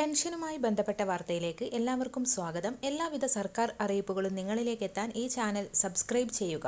പെൻഷനുമായി ബന്ധപ്പെട്ട വാർത്തയിലേക്ക് എല്ലാവർക്കും സ്വാഗതം. എല്ലാവിധ സർക്കാർ അറിയിപ്പുകളും നിങ്ങളിലേക്ക് എത്താൻ ഈ ചാനൽ സബ്സ്ക്രൈബ് ചെയ്യുക.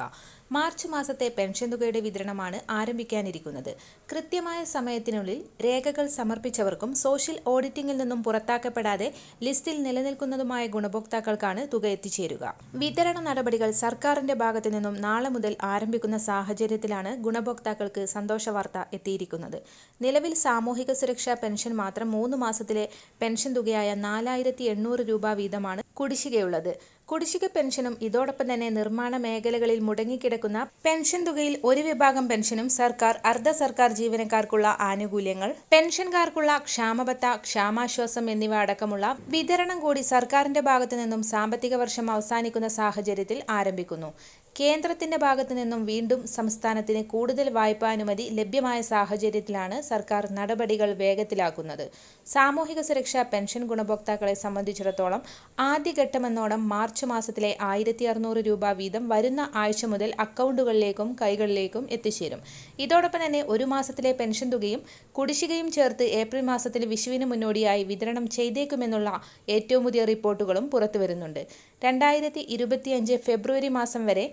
മാർച്ച് മാസത്തെ പെൻഷൻ തുകയുടെ വിതരണമാണ് ആരംഭിക്കാനിരിക്കുന്നത്. കൃത്യമായ സമയത്തിനുള്ളിൽ രേഖകൾ സമർപ്പിച്ചവർക്കും സോഷ്യൽ ഓഡിറ്റിംഗിൽ നിന്നും പുറത്താക്കപ്പെടാതെ ലിസ്റ്റിൽ നിലനിൽക്കുന്നതുമായ ഗുണഭോക്താക്കൾക്കാണ് തുക എത്തിച്ചേരുക. വിതരണ നടപടികൾ സർക്കാരിന്റെ ഭാഗത്തു നിന്നും നാളെ മുതൽ ആരംഭിക്കുന്ന സാഹചര്യത്തിലാണ് ഗുണഭോക്താക്കൾക്ക് സന്തോഷ വാർത്ത എത്തിയിരിക്കുന്നത്. നിലവിൽ സാമൂഹിക സുരക്ഷാ പെൻഷൻ മാത്രം മൂന്ന് മാസത്തിലെ പെൻഷൻ തുകയായ നാലായിരത്തി എണ്ണൂറ് രൂപ വീതമാണ് കുടിശ്ശികയുള്ളത്. കുടിശ്ശിക പെൻഷനും ഇതോടൊപ്പം തന്നെ നിർമ്മാണ മേഖലകളിൽ മുടങ്ങിക്കിടക്കുന്ന പെൻഷൻ തുകയിൽ ഒരു വിഭാഗം പെൻഷനും സർക്കാർ അർദ്ധ സർക്കാർ ജീവനക്കാർക്കുള്ള ആനുകൂല്യങ്ങൾ പെൻഷൻകാർക്കുള്ള ക്ഷാമബത്ത ക്ഷാമാശ്വാസം എന്നിവ അടക്കമുള്ള വിതരണം കൂടി സർക്കാരിന്റെ ഭാഗത്തു നിന്നും സാമ്പത്തിക വർഷം അവസാനിക്കുന്ന സാഹചര്യത്തിൽ ആരംഭിക്കുന്നു. കേന്ദ്രത്തിന്റെ ഭാഗത്തു നിന്നും വീണ്ടും സംസ്ഥാനത്തിന് കൂടുതൽ വായ്പാനുമതി ലഭ്യമായ സാഹചര്യത്തിലാണ് സർക്കാർ നടപടികൾ വേഗത്തിലാക്കുന്നത്. സാമൂഹിക സുരക്ഷാ പെൻഷൻ ഗുണഭോക്താക്കളെ സംബന്ധിച്ചിടത്തോളം ആദ്യഘട്ടമെന്നോണം മാർച്ച് മാസത്തിലെ ആയിരത്തി അറുന്നൂറ് രൂപ വീതം വരുന്ന ആഴ്ച മുതൽ അക്കൗണ്ടുകളിലേക്കും കൈകളിലേക്കും എത്തിച്ചേരും. ഇതോടൊപ്പം തന്നെ ഒരു മാസത്തിലെ പെൻഷൻ തുകയും കുടിശ്ശികയും ചേർത്ത് ഏപ്രിൽ മാസത്തിൽ വിഷുവിന് മുന്നോടിയായി വിതരണം ചെയ്തേക്കുമെന്നുള്ള ഏറ്റവും പുതിയ റിപ്പോർട്ടുകളും പുറത്തുവരുന്നുണ്ട്. രണ്ടായിരത്തി ഫെബ്രുവരി മാസം വരെ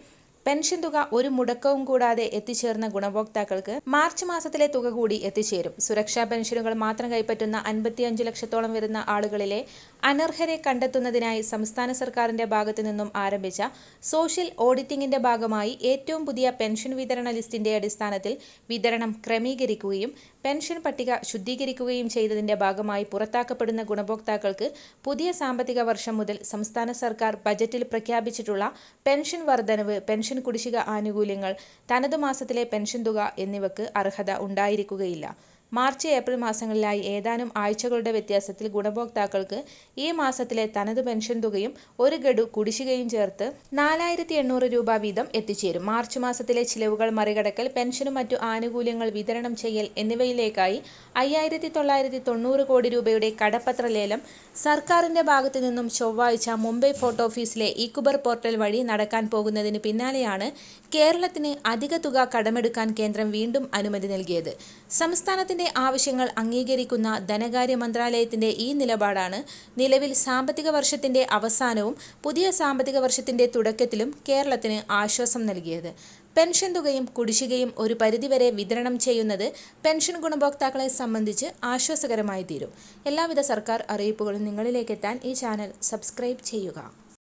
പെൻഷൻ തുക ഒരു മുടക്കവും കൂടാതെ എത്തിച്ചേർന്ന ഗുണഭോക്താക്കൾക്ക് മാർച്ച് മാസത്തിലെ തുക കൂടി എത്തിച്ചേരും. സുരക്ഷാ പെൻഷനുകൾ മാത്രം കൈപ്പറ്റുന്ന അൻപത്തിയഞ്ച് ലക്ഷത്തോളം വരുന്ന ആളുകളിലെ അനർഹരെ കണ്ടെത്തുന്നതിനായി സംസ്ഥാന സർക്കാരിന്റെ ഭാഗത്തു നിന്നും ആരംഭിച്ച സോഷ്യൽ ഓഡിറ്റിംഗിന്റെ ഭാഗമായി ഏറ്റവും പുതിയ പെൻഷൻ വിതരണ ലിസ്റ്റിന്റെ അടിസ്ഥാനത്തിൽ വിതരണം ക്രമീകരിക്കുകയും പെൻഷൻ പട്ടിക ശുദ്ധീകരിക്കുകയും ചെയ്തതിന്റെ ഭാഗമായി പുറത്താക്കപ്പെടുന്ന ഗുണഭോക്താക്കൾക്ക് പുതിയ സാമ്പത്തിക വർഷം മുതൽ സംസ്ഥാന സർക്കാർ ബജറ്റിൽ പ്രഖ്യാപിച്ചിട്ടുള്ള പെൻഷൻ വർധനവ് പെൻഷൻ കുടിശ്ശിക ആനുകൂല്യങ്ങൾ തനതു മാസത്തിലെ പെൻഷൻ തുക എന്നിവയ്ക്ക് അർഹത ഉണ്ടായിരിക്കുകയില്ല. മാർച്ച് ഏപ്രിൽ മാസങ്ങളിലായി ഏതാനും ആഴ്ചകളുടെ വ്യത്യാസത്തിൽ ഗുണഭോക്താക്കൾക്ക് ഈ മാസത്തിലെ തനത് പെൻഷൻ തുകയും ഒരു ഗഡു കുടിശ്ശികയും ചേർത്ത് നാലായിരത്തി എണ്ണൂറ് രൂപ വീതം എത്തിച്ചേരും. മാർച്ച് മാസത്തിലെ ചിലവുകൾ മറികടക്കൽ പെൻഷനും മറ്റു ആനുകൂല്യങ്ങൾ വിതരണം ചെയ്യൽ എന്നിവയിലേക്കായി അയ്യായിരത്തി തൊള്ളായിരത്തി തൊണ്ണൂറ് കോടി രൂപയുടെ കടപ്പത്ര ലേലം സർക്കാരിന്റെ ഭാഗത്തു നിന്നും ചൊവ്വാഴ്ച മുംബൈ ഫോർട്ട് ഓഫീസിലെ ഇക്കുബർ പോർട്ടൽ വഴി നടക്കാൻ പോകുന്നതിന് പിന്നാലെയാണ് കേരളത്തിന് അധിക തുക കടമെടുക്കാൻ കേന്ദ്രം വീണ്ടും അനുമതി നൽകിയത്. സംസ്ഥാനത്തിന്റെ കേരളത്തിന്റെ ആവശ്യങ്ങൾ അംഗീകരിക്കുന്ന ധനകാര്യ മന്ത്രാലയത്തിന്റെ ഈ നിലപാടാണ് നിലവിൽ സാമ്പത്തിക വർഷത്തിന്റെ അവസാനവും പുതിയ സാമ്പത്തിക വർഷത്തിന്റെ തുടക്കത്തിലും കേരളത്തിന് ആശ്വാസം നൽകിയത്. പെൻഷൻ തുകയും കുടിശ്ശികയും ഒരു പരിധിവരെ വിതരണം ചെയ്യുന്നത് പെൻഷൻ ഗുണഭോക്താക്കളെ സംബന്ധിച്ച് ആശ്വാസകരമായി തീരും. എല്ലാവിധ സർക്കാർ അറിയിപ്പുകളും നിങ്ങളിലേക്കെത്താൻ ഈ ചാനൽ സബ്സ്ക്രൈബ് ചെയ്യുക.